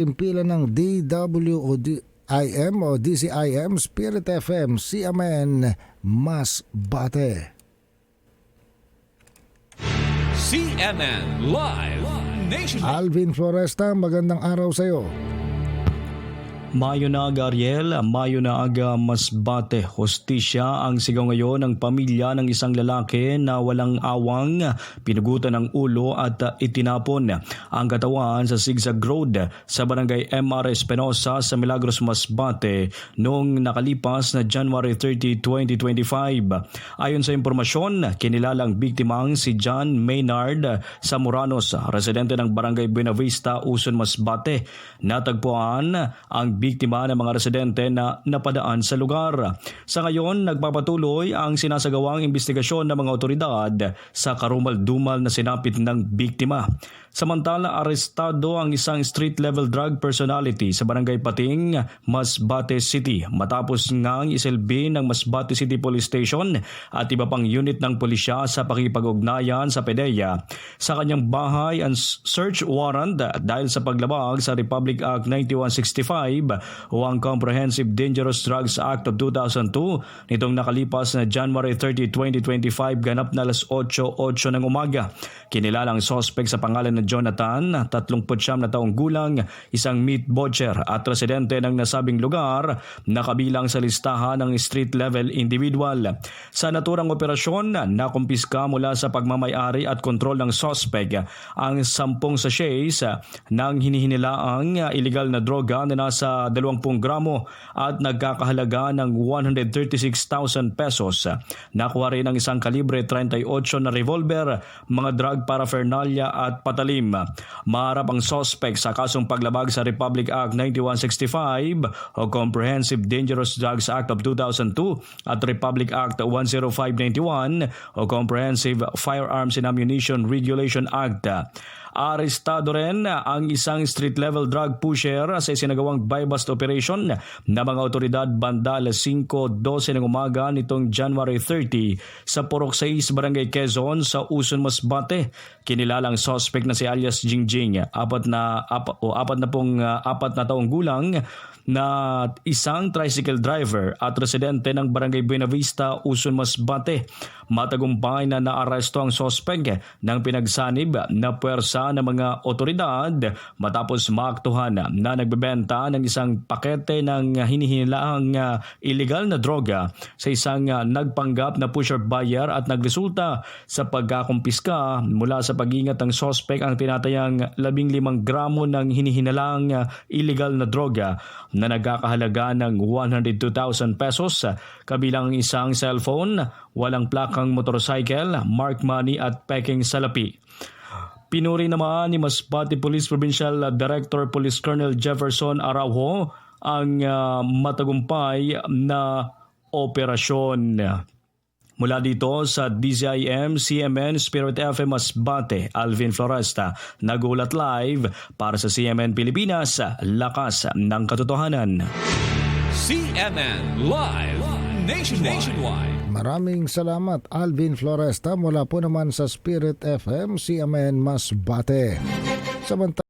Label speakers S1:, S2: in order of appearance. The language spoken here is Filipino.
S1: Impila ng DW o DCIM Spirit FM CMN Masbate.
S2: CNN Live Nation.
S1: Alvin Floresta, magandang araw sa iyo.
S3: Mayo na aga Ariel, Mayo na aga Masbate, hostisya ang sigaw ngayon ng pamilya ng isang lalaki na walang awang, pinugutan ng ulo at itinapon ang katawan sa Zigzag Road sa barangay MR Espinosa sa Milagros Masbate noong nakalipas na January 30, 2025. Ayon sa impormasyon, kinilalang biktimang si John Maynard Samoranos, residente ng barangay Buenavista, Uson, Masbate. Natagpuan ang biktima ng mga residente na napadaan sa lugar. Sa ngayon, nagpapatuloy ang sinasagawang investigasyon ng mga otoridad sa karumal-dumal na sinapit ng biktima. Samantala, arestado ang isang street-level drug personality sa Barangay Pating, Masbate City matapos ngang isilbi ng Masbate City Police Station at iba pang unit ng pulisya sa pakipag-ugnayan sa PDEA sa kanyang bahay ang search warrant dahil sa paglabag sa Republic Act 9165 o ang Comprehensive Dangerous Drugs Act of 2002 nitong nakalipas na January 30, 2025 ganap na alas 8.08 ng umaga. Kinilalang sospek sa pangalan na Jonathan, 39 na taong gulang, isang meat butcher at residente ng nasabing lugar na kabilang sa listahan ng street level individual. Sa naturang operasyon, nakumpiska mula sa pagmamayari at kontrol ng sospek ang 10 sachets ng hinihinilaang illegal na droga na nasa 20 gramo at nagkakahalaga ng 136,000 pesos. Nakuha rin ang isang kalibre 38 na revolver, mga drug paraphernalia at patalim. Maharap ang sospek sa kasong paglabag sa Republic Act 9165 o Comprehensive Dangerous Drugs Act of 2002 at Republic Act 10591 o Comprehensive Firearms and Ammunition Regulation Act. Arestado rin ang isang street-level drug pusher sa isinagawang buy-bust operation na mga otoridad banda alas 5.12 ng umaga nitong January 30 sa Purok 6, Barangay Quezon sa Uson, Masbate. Kinilalang suspect na si alias Jingjing, apat na, ap, o apat na pong uh, apat na taong gulang na isang tricycle driver at residente ng Barangay Buenavista, Uson, Masbate. Matagumpay na naaresto ang sospek ng pinagsanib na puwersa ng mga otoridad matapos maaktuhan na nagbebenta ng isang pakete ng hinihinilaang uh, illegal na droga sa isang uh, nagpanggap na pusher buyer at nagresulta sa pagkakumpiska mula sa pag-ingat ng sospek ang tinatayang 15 gramo ng hinihinalang uh, illegal na droga na nagkakahalaga ng 102,000 pesos kabilang isang cellphone, walang plakang motorcycle, mark money at peking salapi. Pinuri naman ni Masbate Police Provincial Director Police Colonel Jefferson Araujo ang uh, matagumpay na operasyon. Mula dito sa DZIM, CMN, Spirit FM Masbate, Alvin Floresta, nagulat live para sa CMN Pilipinas, lakas ng katotohanan.
S2: CNN Live Nation Nationwide.
S1: Maraming salamat Alvin Floresta mula po naman sa Spirit FM CMN Masbate. Samantala